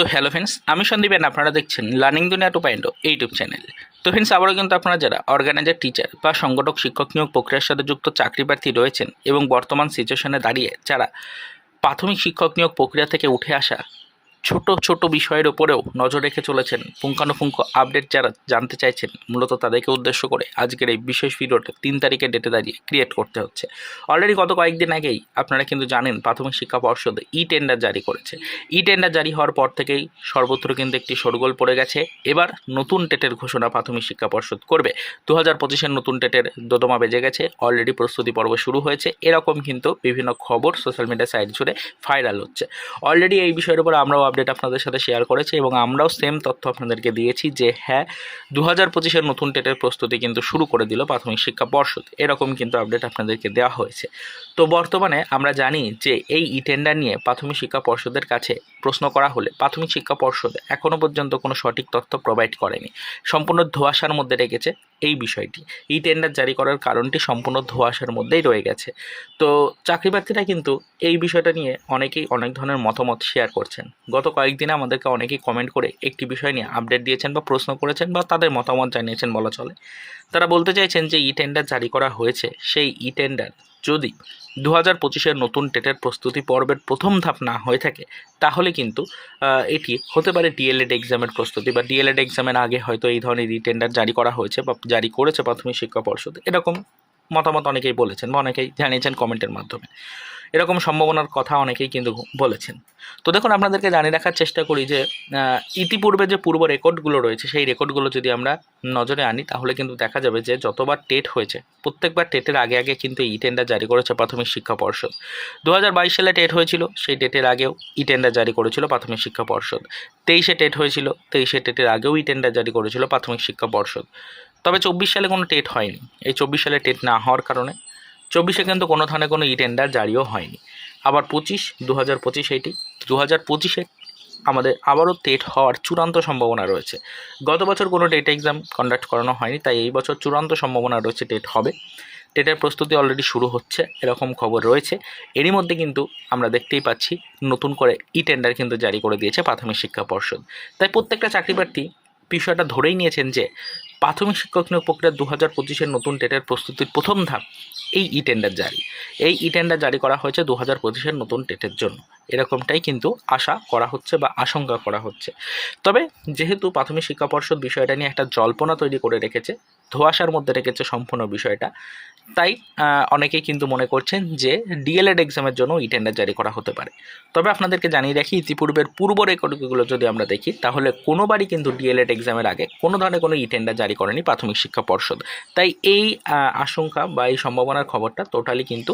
তো hello friends আমি সন্দীপেন আপনারা দেখছেন learning Duniya two point YouTube channel তো ফ্রেন্ডস আবারও কিন্তু আপনারা যারা অর্গানাইজার টিচার বা সংগঠক, শিক্ষক নিয়োগ প্রক্রিয়ার সাথে যুক্ত চাকরি প্রার্থী রয়েছেন এবং বর্তমান সিচুয়েশনে দাঁড়িয়ে যারা প্রাথমিক শিক্ষক নিয়োগ প্রক্রিয়া থেকে উঠে আসা ছোট ছোট বিষয়ের ওপরেও নজর রেখে চলেছেন পুঙ্খানুপুঙ্খ আপডেট যারা জানতে চাইছেন, মূলত তাদেরকে উদ্দেশ্য করে আজকের এই বিশেষ ভিডিওটা তিন তারিখের ডেটে দাঁড়িয়ে ক্রিয়েট করতে হচ্ছে। অলরেডি গত কয়েকদিন আগেই আপনারা কিন্তু জানেন প্রাথমিক শিক্ষা পর্ষদ ই টেন্ডার জারি করেছে। ই টেন্ডার জারি হওয়ার পর থেকেই সর্বত্র কিন্তু একটি শোরগোল পড়ে গেছে। এবার নতুন টেটের ঘোষণা প্রাথমিক শিক্ষা পর্ষদ করবে। দু হাজার পঁচিশের নতুন টেটের দোদমা বেজে গেছে অলরেডি প্রস্তুতি পর্ব শুরু হয়েছে। এরকম কিন্তু বিভিন্ন খবর সোশ্যাল মিডিয়া সাইট জুড়ে ভাইরাল হচ্ছে। অলরেডি এই বিষয়ের উপর আমরাও আপডেট আপনাদের সাথে শেয়ার করেছে এবং আমরাও সেম তথ্য আপনাদেরকে দিয়েছি যে হ্যাঁ দু হাজার পঁচিশের নতুন টেটের প্রস্তুতি কিন্তু শুরু করে দিল প্রাথমিক শিক্ষা পর্ষদ। এরকম কিন্তু আপডেট আপনাদেরকে দেওয়া হয়েছে। তো বর্তমানে আমরা জানি যে, এই ইটেন্ডার নিয়ে প্রাথমিক শিক্ষা পর্ষদের কাছে প্রশ্ন করা হলে প্রাথমিক শিক্ষা পর্ষদ এখনও পর্যন্ত কোনো সঠিক তথ্য প্রোভাইড করেনি। সম্পূর্ণ ধোঁয়াশার মধ্যে রেখেছে এই বিষয়টি। ই টেন্ডার জারি করার কারণটি সম্পূর্ণ ধোঁয়াশার মধ্যেই রয়ে গেছে। তো চাকরি প্রার্থীরা কিন্তু এই বিষয়টা নিয়ে অনেকেই অনেক ধরনের মতামত শেয়ার করছেন। গত কয়েকদিনে আমাদেরকে অনেকেই কমেন্ট করে একটি বিষয় নিয়ে আপডেট দিয়েছেন বা প্রশ্ন করেছেন বা তাদের মতামত জানিয়েছেন বলা চলে। তারা বলতে চাইছেন যে ই টেন্ডার জারি করা হয়েছে। সেই ই টেন্ডার যদি দু হাজার পঁচিশের নতুন টেটের প্রস্তুতি পর্বের প্রথম ধাপ না হয়ে থাকে, তাহলে কিন্তু এটি হতে পারে ডিএলএড এক্সামের প্রস্তুতি বা ডিএলএড এক্সামের আগে হয়তো এই ধরনের ই টেন্ডার জারি করা হয়েছে বা জারি করেছে প্রাথমিক শিক্ষা পর্ষদ। এরকম মতামত অনেকেই বলেছেন বা অনেকেই জানিয়েছেন কমেন্টের মাধ্যমে। এরকম সম্ভাবনার কথা অনেকেই কিন্তু বলেছেন। তো দেখুন, আপনাদেরকে জানিয়ে রাখার চেষ্টা করি যে ইতিপূর্বে যে পূর্ব রেকর্ডগুলো রয়েছে, সেই রেকর্ডগুলো যদি আমরা নজরে আনি, তাহলে কিন্তু দেখা যাবে যে, যতবার টেট হয়েছে, প্রত্যেকবার টেটের আগে আগে কিন্তু ই টেন্ডার জারি করেছে প্রাথমিক শিক্ষা পর্ষদ। দু হাজার বাইশ সালে টেট হয়েছিল, সেই টেটের আগেও ই টেন্ডার জারি করেছিল প্রাথমিক শিক্ষা পর্ষদ। তেইশে টেট হয়েছিল, তেইশে টেটের আগেও ই টেন্ডার জারি করেছিল প্রাথমিক শিক্ষা পর্ষদ। তবে চব্বিশ সালে কোনো টেট হয়নি। এই চব্বিশ সালে টেট না হওয়ার কারণে চব্বিশে কিন্তু কোনো ধরনের কোনো ই টেন্ডার জারিও হয়নি। আবার পঁচিশ দু হাজার পঁচিশ এইটি দু হাজার পঁচিশে আমাদের আবারও টেট হওয়ার চূড়ান্ত সম্ভাবনা রয়েছে। গত বছর কোনো টেট এক্সাম কন্ডাক্ট করানো হয়নি, তাই এই বছর চূড়ান্ত সম্ভাবনা রয়েছে টেট হবে। টেটের প্রস্তুতি অলরেডি শুরু হচ্ছে, এরকম খবর রয়েছে। এরই মধ্যে কিন্তু আমরা দেখতেই পাচ্ছি, নতুন করে ই টেন্ডার কিন্তু জারি করে দিয়েছে প্রাথমিক শিক্ষা পর্ষদ। তাই প্রত্যেকটা চাকরি প্রার্থী বিষয়টা ধরেই নিয়েছেন যে, প্রাথমিক শিক্ষক নিয়োগ প্রক্রিয়া দু হাজার পঁচিশের নতুন টেটের প্রস্তুতির প্রথম ধাপ এই ই টেন্ডার জারি। এই ই টেন্ডার জারি করা হয়েছে দু হাজার পঁচিশের নতুন টেটের জন্য। এরকমটাই কিন্তু আশা করা হচ্ছে বা আশঙ্কা করা হচ্ছে। তবে যেহেতু প্রাথমিক শিক্ষা পর্ষদ বিষয়টা নিয়ে একটা জল্পনা তৈরি করে রেখেছে ধোঁয়াশার মধ্যে রেখেছে সম্পূর্ণ বিষয়টা। তাই অনেকেই কিন্তু মনে করছেন যে ডিএলএড এক্সামের জন্য ই টেন্ডার জারি করা হতে পারে। তবে আপনাদেরকে জানিয়ে রাখি, ইতিপূর্বের পূর্ব রেকর্ডগুলো যদি আমরা দেখি, তাহলে কোনোবারই কিন্তু ডিএলএড এক্সামের আগে কোনো ধরনের কোনো ই টেন্ডার জারি করেনি প্রাথমিক শিক্ষা পর্ষদ। তাই এই আশঙ্কা বা এই সম্ভাবনার খবরটা টোটালি কিন্তু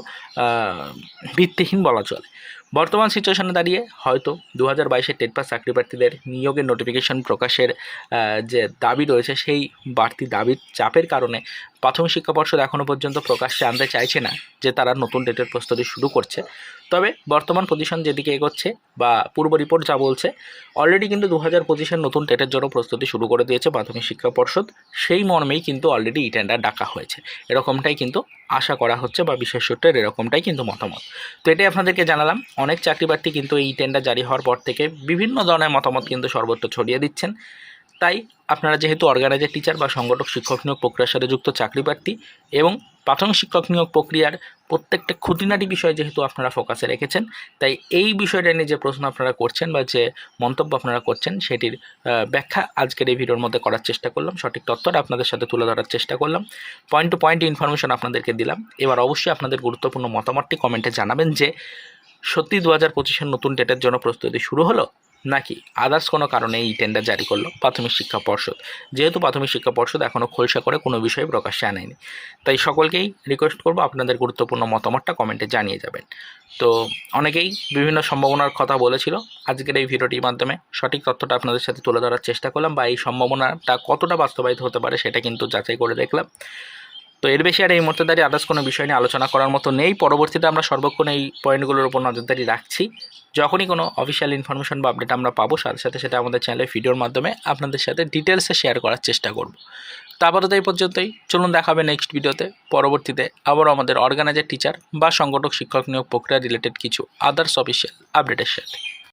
ভিত্তিহীন বলা চলে। বর্তমান সিচুয়েশনে দাঁড়িয়ে হয়তো দু হাজার বাইশে টেট পাস চাকরি প্রার্থীদের নিয়োগের নোটিফিকেশন প্রকাশের যে দাবি রয়েছে, সেই বাড়তি দাবির চাপের কারণে প্রাথমিক শিক্ষা পর্ষদ এখনও পর্যন্ত প্রকাশ্যে আনতে চাইছে না যে তারা নতুন ডেটের প্রস্তুতি শুরু করছে। তবে বর্তমান পজিশন যেদিকে এগোচ্ছে বা পূর্ব রিপোর্ট যা বলছে অলরেডি কিন্তু দু হাজার পঁচিশের নতুন টেটের জন্য প্রস্তুতি শুরু করে দিয়েছে প্রাথমিক শিক্ষা পর্ষদ। সেই মর্মেই কিন্তু অলরেডি ই টেন্ডার ডাকা হয়েছে। এরকমটাই কিন্তু আশা করা হচ্ছে বা বিশেষ সূত্রের এরকমটাই কিন্তু মতামত। তো এটাই আপনাদেরকে জানালাম। অনেক চাকরি প্রার্থী কিন্তু এই টেন্ডার জারি হওয়ার পর থেকে বিভিন্ন ধরনের মতামত কিন্তু সর্বত্র ছড়িয়ে দিচ্ছেন। তাই আপনারা যেহেতু অর্গানাইজার টিচার বা সংগঠক, শিক্ষক নিয়োগ প্রক্রিয়ার সাথে যুক্ত চাকরি প্রার্থী এবং প্রাথমিক শিক্ষক নিয়োগ প্রক্রিয়ার প্রত্যেকটা খুঁটিনাটি বিষয় যেহেতু আপনারা ফোকাসে রেখেছেন, তাই এই বিষয়টা নিয়ে যে প্রশ্ন আপনারা করছেন বা যে মন্তব্য আপনারা করছেন সেটির ব্যাখ্যা আজকের এই ভিডিওর মধ্যে করার চেষ্টা করলাম। সঠিক তথ্যটা আপনাদের সাথে তুলে ধরার চেষ্টা করলাম। পয়েন্ট টু পয়েন্ট ইনফরমেশন আপনাদেরকে দিলাম। এবার অবশ্যই আপনাদের গুরুত্বপূর্ণ মতামতটি কমেন্টে জানাবেন যে সত্যি দু হাজার পঁচিশের নতুন ডেটের জন্য প্রস্তুতি শুরু হলো? নাকি? আদার্স কোনো কারণে এই টেন্ডার জারি করল, প্রাথমিক শিক্ষা পর্ষদ। যেহেতু প্রাথমিক শিক্ষা পর্ষদ এখনও খোলসা করে কোনো বিষয়ে প্রকাশ্যে আনেনি। তাই সকলকেই রিকোয়েস্ট করব আপনাদের গুরুত্বপূর্ণ মতামতটা কমেন্টে জানিয়ে যাবেন। তো অনেকেই বিভিন্ন সম্ভাবনার কথা বলেছিল। আজকের এই ভিডিওটির মাধ্যমে সঠিক তথ্যটা আপনাদের সাথে তুলে ধরার চেষ্টা করলাম বা এই সম্ভাবনাটা কতটা বাস্তবায়িত হতে পারে সেটা কিন্তু যাচাই করে দেখলাম। তো এর বেশি আর এই মুহূর্তে দাঁড়িয়ে আদার্স কোনো বিষয় নিয়ে আলোচনা করার মতো নেই। পরবর্তীতে আমরা সর্বক্ষণ এই পয়েন্টগুলোর উপর নজরদারি রাখছি। যখনই কোনো অফিসিয়াল ইনফরমেশন বা আপডেট আমরা পাবো, সাথে সাথে সেটা আমাদের চ্যানেলের ভিডিওর মাধ্যমে আপনাদের সাথে ডিটেলসে শেয়ার করার চেষ্টা করব। তো আপাতত এই পর্যন্তই। চলুন দেখাবে নেক্সট ভিডিওতে পরবর্তীতে আবারও আমাদের অর্গানাইজার টিচার বা সংগঠক, শিক্ষক নিয়োগ প্রক্রিয়া রিলেটেড কিছু আদার্স অফিসিয়াল আপডেটের সাথে।